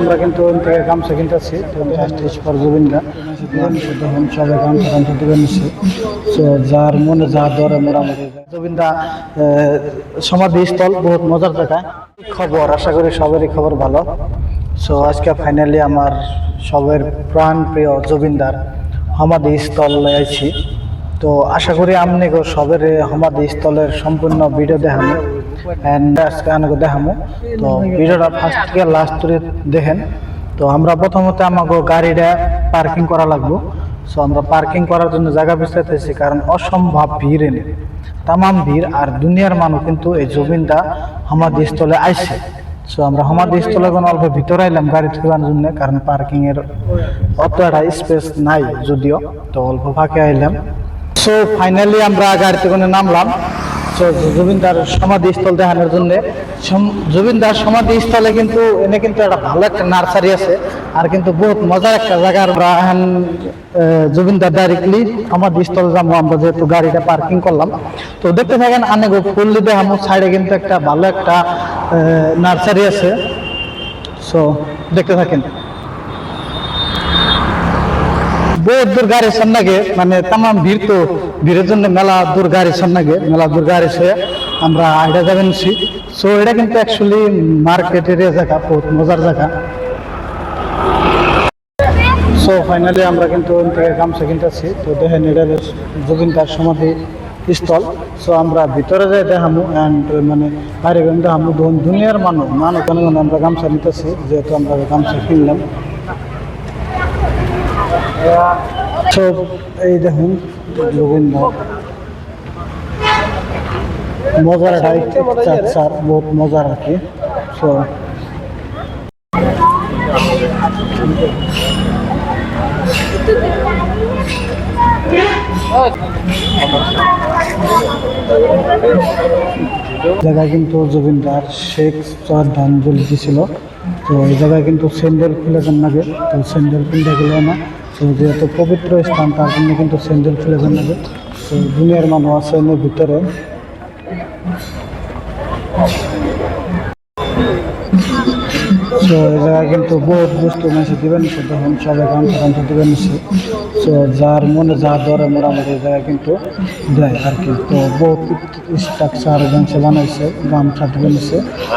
আমরা কিন্তু ফর যার মনে যা ধরে মোটামুটি সমাধিস্থল, বহুত মজার জায়গা। খবর, আশা করি সবারই খবর ভালো। সো আজকে ফাইনালি আমার সবের প্রাণ প্রিয় জুবিনদার সমাধি স্থল আইছি। তো আশা করি আপনি সবের সমাধি স্থলের সম্পূর্ণ ভিডিও দেখানো অ্যান্ড আজকে দেখামো। তো ভিডিওটা ফার্স্ট থেকে লাস্ট করে দেখেন। তো আমরা প্রথমত আমাকে গাড়িটা পার্কিং করা লাগবো। সো আমরা পার্কিং করার জন্য জায়গা বিচারতেছি কারণ অসম্ভব ভিড় এনে। তামাম ভিড় আর দুনিয়ার মানুষ কিন্তু এই জমিনটা সমাধি স্থলে আইসে সো আমরা সমাধি স্থলে কোনো অল্প ভিতরে আইলাম গাড়ি থাকার জন্য, কারণ পার্কিংয়ের অত একটা স্পেস নাই যদিও। তো অল্প ফাঁকে আইলাম। সো ফাইনালি আমরা গাড়িতে করে নামলাম। সো জুবিনদার সমাধিস্থল দেখানোর জন্য। জুবিনদার সমাধিস্থলে কিন্তু এনে কিন্তু একটা ভালো একটা নার্সারি আছে। আর কিন্তু বহুত মজার একটা জায়গা। আমরা এখন জুবিনদার ডাইরেক্টলি সমাধিস্থল যাব। আমরা যেহেতু গাড়িটা পার্কিং করলাম। তো দেখতে থাকেন অনেক ফুল দেখামো। সাইডে কিন্তু একটা ভালো একটা নার্সারি আছে। সো দেখতে থাকেন। বহুত দূর গাড়ি সন্নাগে মানে তামাম ভিড় তো ভিড়ের জন্য মেলা দূর গাড়ি সন্নাগে মেলা দূর গাড়ি সে আমরা আইডা যাবেন সো এটা কিন্তু অ্যাকচুয়ালি মার্কেটের জায়গা, বহুত মজার জায়গা। সো ফাইনালি আমরা কিন্তু ওখান থেকে গামছা কিনতেছি। তো দেখেন, এটা জুবিনদার সমাধি স্থল। সো আমরা ভিতরে যাই দেখামু অ্যান্ড মানে বাইরে দেখামু। দুনিয়ার মানুষ মানুষ আমরা গামছা নিতেছি, যেহেতু আমরা গামছা কিনলাম। সব এই দেখুন মজার একটা স্যার বহুত মজার আর কি। সো জায়গায় কিন্তু জুবিনদার শেখ শ্রদ্ধাঞ্জলি দিছিল। তো এই জায়গায় কিন্তু স্যান্ডেল খুলে যান লাগে তো স্যান্ডেল খুলতে গেলে না। যেহেতু পবিত্র স্থান, তার জন্য কিন্তু স্যান্ডেল যান লাগে তো দুনিয়ার মানুষ আছে এর ভিতরে। তো এই জায়গায় কিন্তু বহুত বস্তু মেসে দিবেন সে দেখুন সবাই গামছা গামছা দিবেন তো যার মনে যা ধরে মোটামুটি এই জায়গায় কিন্তু দেয় আর কি। তো বহুত স্ট্রাকচার গামছা বানাইছে, গামছা দিবেন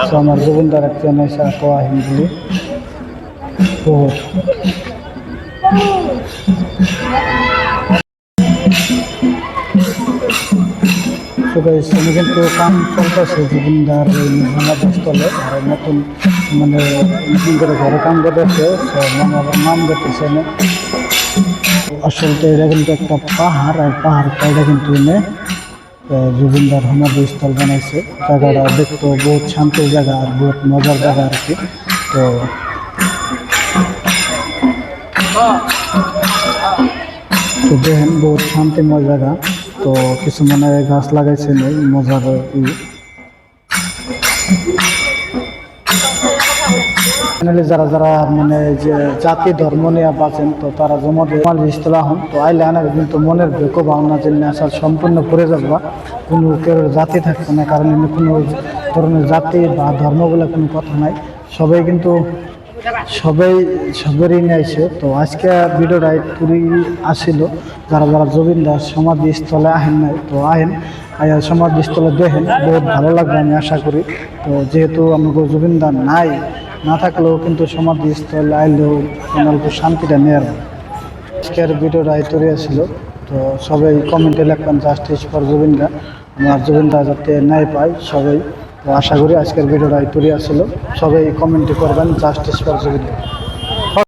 তো আমার গোবিন্দার একটা এত আহিম বলি বহুত। তো আমি কিন্তু কাম চলতেছে জুবিনদার সমাধিস্থলে আর নতুন মানে নতুন করে ঘরে কাম করতেছে নাম করতেছে আসলে এটা কিন্তু একটা পাহাড়, আর পাহাড়টা এটা কিন্তু এনে জুবিনদার সমাধিস্থল বানাইছে। জায়গাটা দেখতে বহুত শান্তির জায়গা আর বহুত মজার জায়গা আর কি। তো তো দেখেন বহুত শান্তিময় জায়গা। তো কিছুমানে গাছ লাগাইছে মজার ই। যারা যারা মানে যে জাতি, ধর্ম নিয়ে বাঁচেন, তো তারা জমা ইস্তলা হন। তো আইলে আনা কিন্তু মনের বেকো ভাবনা জন্য আসার সম্পূর্ণ করে যাবা কোনো কেউ জাতি থাকবে না, কারণ কোনো ধরনের জাতি বা ধর্ম বলে কোনো কথা নাই। সবাই কিন্তু সবাই সবারই নিয়েছে তো আজকে ভিডিওটা পুরি আসিল। যারা যারা জবিন দাস সমাধিস্থলে আহেন নাই, তো আহেন। সমাধিস্থলে দেখেন, বহুত ভালো লাগবে আমি আশা করি। তো যেহেতু আমাকে দা নাই, না থাকলেও কিন্তু সমাধিস্থল আইলেও অল্প শান্তিটা নেওয়ার আজকের ভিডিওটা তৈরি ছিল তো সবাই কমেন্টে লিখবেন জাস্টিস ফর জুবিন দা আমার জুবিন দা যাতে ন্যায় পায়, সবাই আশা করি আজকের ভিডিওটা তৈরি আসলো সবাই কমেন্টে করবেন জাস্টিস ফর